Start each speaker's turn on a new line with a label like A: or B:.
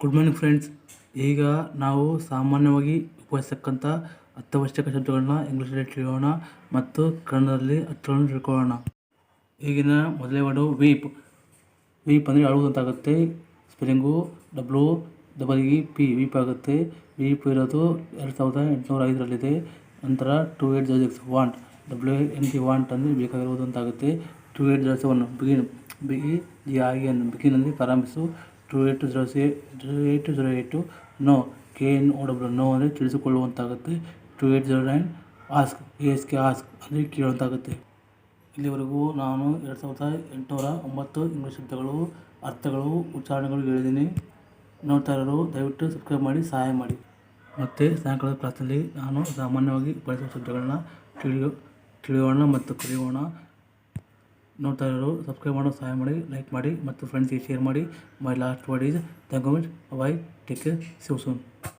A: Good morning friends ಈಗ ನಾವು ಸಾಮಾನ್ಯವಾಗಿ ಉಪಯೋಗಿಸ್ತಕ್ಕಂಥ ಅತ್ಯವಶ್ಯಕ ಶಬ್ದಗಳನ್ನ ಇಂಗ್ಲೀಷಲ್ಲಿ ತಿಳಿಯೋಣ ಮತ್ತು ಕನ್ನಡದಲ್ಲಿ ಅರ್ಥಗಳನ್ನು ತಿಳ್ಕೊಳ್ಳೋಣ. ಈಗಿನ ಮೊದಲೇ ವರ್ಡು ವೀಪ್ ವೀಪ್ ಅಂದರೆ ಅಳುವುದು ಅಂತ ಆಗುತ್ತೆ spelling W double E P weep ಆಗುತ್ತೆ. ವೀಪ್ ಇರೋದು ಎರಡು ಸಾವಿರದ ಎಂಟುನೂರ ಐದರಲ್ಲಿದೆ. ನಂತರ two eight zero six want W N G want ಅಂದರೆ ಬೇಕಾಗಿರುವುದು ಅಂತಾಗುತ್ತೆ two eight zero seven begin B E G ಆಗಿ ಎನ್ ಬಿಗಿನ್ ಅಂದರೆ ಪ್ರಾರಂಭಿಸು. Two eight zero C two eight zero eight know K N O W know ಅಂದರೆ ತಿಳಿಸಿಕೊಳ್ಳುವಂತಾಗುತ್ತೆ. Two eight zero nine ask A S K ask ಅಂದರೆ ಕೇಳುವಂತಾಗುತ್ತೆ. ಇಲ್ಲಿವರೆಗೂ ನಾನು ಎರಡು ಸಾವಿರದ ಎಂಟುನೂರ ಒಂಬತ್ತು ಇಂಗ್ಲೀಷ್ ಶಬ್ದಗಳು, ಅರ್ಥಗಳು, ಉಚ್ಚಾರಣೆಗಳು ಹೇಳಿದ್ದೀನಿ. ನೋಡ್ತಾ ದಯವಿಟ್ಟು ಸಬ್ಸ್ಕ್ರೈಬ್ ಮಾಡಿ, ಸಹಾಯ ಮಾಡಿ. ಮತ್ತು ಸಾಯಂಕಾಲದ ಕ್ಲಾಸಲ್ಲಿ ನಾನು ಸಾಮಾನ್ಯವಾಗಿ ಬಳಸುವ ಶಬ್ದಗಳನ್ನ ತಿಳಿಯೋ, ತಿಳಿಯೋಣ ಮತ್ತು ಕಲಿಯೋಣ. ನೋಡ್ತಾ ಇರೋರು ಸಬ್ಸ್ಕ್ರೈಬ್ ಮಾಡೋ ಸಹಾಯ ಮಾಡಿ ಲೈಕ್ ಮಾಡಿ ಮತ್ತು ಫ್ರೆಂಡ್ಸ್ಗೆ ಶೇರ್ ಮಾಡಿ. My last word is the you much bye take care see you soon